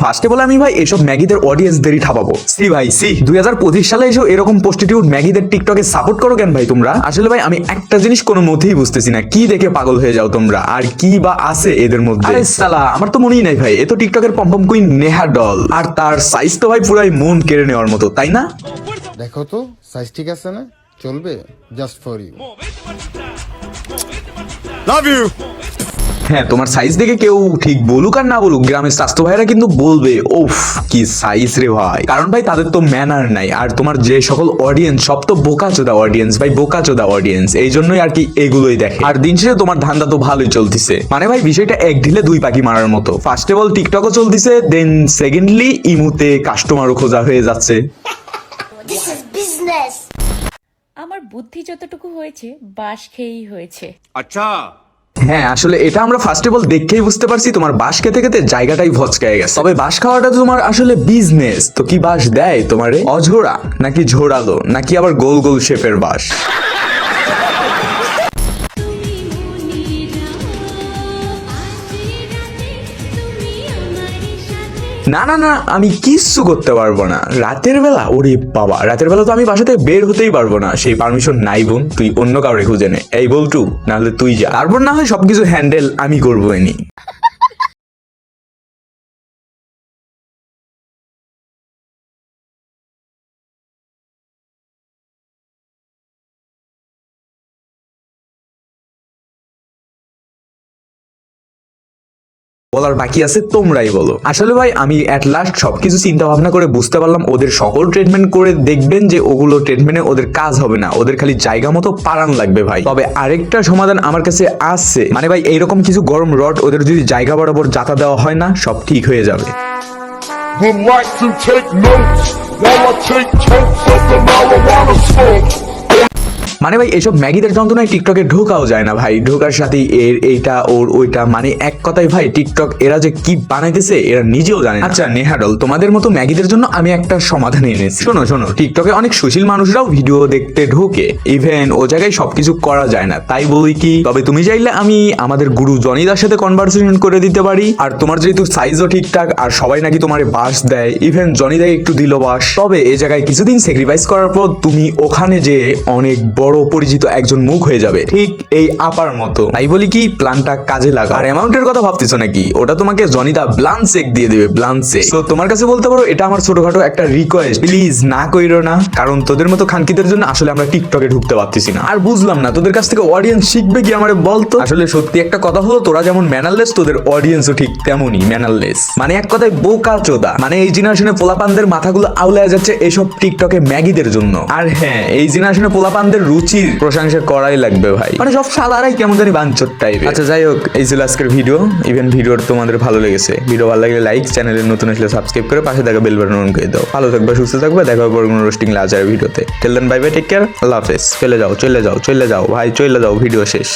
ফার্স্টে বলে আমি ভাই এসব ম্যাগিদের অডিয়েন্সদেরই ঠাপাবো। সি ভাই সি। দুই হাজার পঁচিশ সালে এসব এরকম প্রস্টিটিউট ম্যাগিদের টিকটকে সাপোর্ট করো কেন ভাই তোমরা? আসলে ভাই আমি একটা জিনিস কোনো মতেই বুঝতেছি না। কি দেখে পাগল হয়ে যাও তোমরা? আর কি বা আছে এদের মধ্যে? আরে সালা আমার তো মনেই নাই ভাই। এ তো টিকটকের পম্পম কুইন নেহা ডল আর তার সাইজ তো ভাই পুরাই মন কেড়ে নেওয়ার মতো তাই না? দেখো তো সাইজ ঠিক আছে না? চলবে? Just for you love you হ্যাঁ তোমার সাইজ দেখে কেউ ঠিক বলুক আর না বলুক গ্রামের স্বাস্থ্য ভাইরা কিন্তু বলবে ওফ কি সাইজ রে ভাই। কারণ ভাই তাদের তো ম্যানার নাই। আর তোমার যে সকল অডিয়েন্স সব তো বোকাচোদা অডিয়েন্স ভাই বোকাচোদা অডিয়েন্স এই জন্যই আর কি এগুলোই দেখে। আর দিন শেষে তোমার ধান্দা তো ভালোই চলতিছে। মানে ভাই বিষয়টা এক ঢিলে দুই পাখি মারার মতো। ফার্স্ট অফ অল টিকটকও চলতিছে দেন সেকেন্ডলি ইমুতে কাস্টমারও খোঁজা হয়ে যাচ্ছে। আমার বুদ্ধি যতটুকু হয়েছে বাস খেয়েই হয়েছে। হ্যাঁ আসলে এটা আমরা ফার্স্ট অফ অল দেখেই বুঝতে পারছি, তোমার বাঁশ খেতে খেতে জায়গাটাই ভচকায় গেছে। তবে বাস খাওয়াটা তোমার আসলে বিজনেস তো কি বাস দেয় তোমারে? অঝোরা নাকি ঝোরালো নাকি আবার গোল গোল শেপের বাঁশ না না না, আমি কিচ্ছু করতে পারব না। রাতের বেলা, ওরে বাবা, রাতের বেলা তো আমি বাসা থেকে বের হতেই পারব না। সেই পারমিশন নাই বোন, তুই অন্য কাউরে খুঁজে নে। এই বলটু, নাহলে তুই যা। তারপর না হয় সবকিছু হ্যান্ডেল আমি করব এনি। বলার বাকি আছে, তোমরাই বলো। আসলে ভাই, আমি অ্যাট লাস্ট সবকিছু চিন্তা ভাবনা করে বুঝতে পারলাম ওদের সকল ট্রিটমেন্ট করে দেখবেন যে ওগুলো ট্রিটমেন্টে ওদের কাজ হবে না। ওদের খালি জায়গা মতো পারান লাগবে ভাই। তবে আরেকটা সমাধান আমার কাছে আসছে মানে ভাই, এইরকম কিছু গরম রড ওদের যদি জায়গা বরাবর যাতা দেওয়া হয় না, সব ঠিক হয়ে যাবে। While I take of the marijuana smoke. মানে ভাই এসব ম্যাগিদের যন্ত্রণায় টিকটকে ঢোকাও যায় না ভাই। ঢোকার সাথেই এর এইটা ওর ওইটা মানে এক কথায় ভাই টিকটক এরা যে কি বানাইতেছে এরা নিজেও জানে আচ্ছা নেহাডল তোমাদের মতো ম্যাগিদের জন্য আমি একটা সমাধান এনেছি। শোনো শোনো টিকটকে অনেক সুশীল মানুষরাও ভিডিও দেখতে ঢোকে। ইভেন ও জায়গায় সবকিছু করা যায় না। তাই বলি কি তবে তুমি চাইলে আমি আমাদের গুরু জনিদার সাথে কনভারসেশন করে দিতে পারি। আর তোমার যেহেতু সাইজও ঠিকঠাক আর সবাই নাকি তোমার বাস দেয় ইভেন জনিদাই একটু দিল বাস। তবে এ জায়গায় কিছুদিন স্যাক্রিফাইস করার পর তুমি ওখানে যে অনেক বড় পরিচিত একজন মুখ হয়ে যাবে। ঠিক এই আপার মতো। তাই বলি কি প্ল্যানটা কাজে লাগা। আর অ্যামাউন্টের কথা ভাবতেছো নাকি? ওটা তোমাকে জনিদা ব্লান চেক দিয়ে দিবে ব্লান চেক তো তোমার কাছে বলতে পারো, এটা আমার ছোটখাটো একটা রিকোয়েস্ট প্লিজ না কইরো না। কারণ তোদের মতো খানকিদের জন্য আসলে আমরা টিকটকে ঢুকতে পারতেছি না। আর বুঝলাম না, তোদের কাছ থেকে অডিয়েন্স শিখবে কি আমারে বলতো? আসলে সত্যি একটা কথা হলো, তোরা যেমন ম্যানারলেস তোদের অডিয়েন্সও ঠিক তেমনই ম্যানারলেস মানে এক কথায় বোকা চোদা। মানে এই জেনারেশনে পোলাপানদের মাথাগুলো আউলায় যাচ্ছে এসব টিকটকে ম্যাগিদের জন্য। আর হ্যাঁ এই জেনারেশনে পোলাপানদের রুচির প্রশংসা করাই লাগবে ভাই। মানে সব সালারাই কেমন জানি বাঞ্চর টাইপের আচ্ছা যাই হোক এই ছিল আজকের ভিডিও ইভেন ভিডিওর তোমাদের ভালো লেগেছে। ভিডিও ভালো লাগলে লাইক চ্যানেলে নতুন আসলে সাবস্ক্রাইব করে পাশে থাকা বেল বাটন অন করে দাও। ভালো থাকবে সুস্থ থাকবে দেখা হবে কোনো রোস্টিং লাজার ভিডিওতে tell then bye bye take care আল্লাহ হাফেজ। চলে যাও চলে যাও চলে যাও। ভাই চলে যাও ভিডিও শেষ।